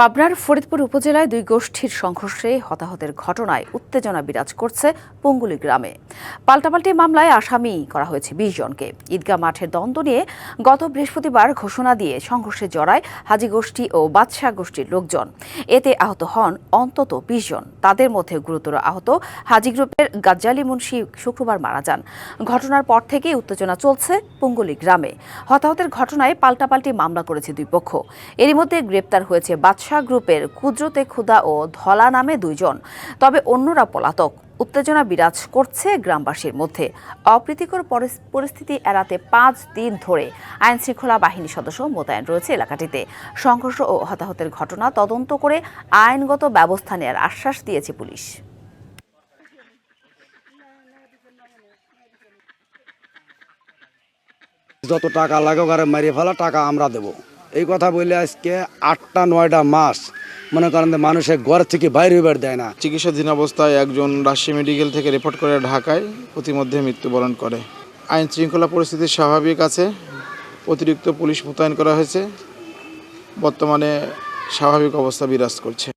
পাবনার ফরিদপুর উপজেলায় দুই গোষ্ঠীর সংঘর্ষে হতাহতের ঘটনায় উত্তেজনা বিরাজ করছে পঙ্গুলি গ্রামে। পাল্টাপাল্টি মামলায় আসামি করা হয়েছে বিশ জনকে। ঈদগাহ মাঠের দ্বন্দ্ব নিয়ে গত বৃহস্পতিবার ঘোষণা দিয়ে সংঘর্ষে জড়ায় হাজি গোষ্ঠী ও বাদশাহ গোষ্ঠীর লোকজন। এতে আহত হন অন্তত বিশ জন। তাদের মধ্যে গুরুতর আহত হাজি গ্রুপের গাজ্জালি মুন্সি শুক্রবার মারা যান। ঘটনার পর থেকেই উত্তেজনা চলছে পুঙ্গলি গ্রামে। হতাহতের ঘটনায় পাল্টাপাল্টি মামলা করেছে দুই পক্ষ। এরই মধ্যে গ্রেপ্তার হয়েছে বাদশাহ গ্রুপের কুদরতে খুদা ও ধলা নামে দুইজন। তবে অন্যরা পলাতক। উত্তেজনা বিরাজ করছে গ্রামবাসীর মধ্যে। অপ্রীতিকর পরিস্থিতি এড়াতে পাঁচ দিন ধরে আইন শৃঙ্খলা বাহিনী সদস্য মোতায়েন রয়েছে এলাকাটিতে। সংঘর্ষ ও হতাহতের ঘটনা তদন্ত করে আইনগত ব্যবস্থা নেওয়ার আশ্বাস দিয়েছে পুলিশ। যত টাকা লাগুক আর মারিয়ে ফেলা, টাকা আমরা দেব। এই কথা বলে আজকে আটটা, নয়টা মাস মনে করেন মানুষের ঘর থেকে বাইরে বের দেয় না। চিকিৎসাধীন অবস্থায় একজন রাজশাহী মেডিকেল থেকে রিপোর্ট করে ঢাকায় প্রতিমধ্যে মৃত্যুবরণ করে। আইন শৃঙ্খলা পরিস্থিতি স্বাভাবিক আছে, অতিরিক্ত পুলিশ মোতায়েন করা হয়েছে, বর্তমানে স্বাভাবিক অবস্থা বিরাজ করছে।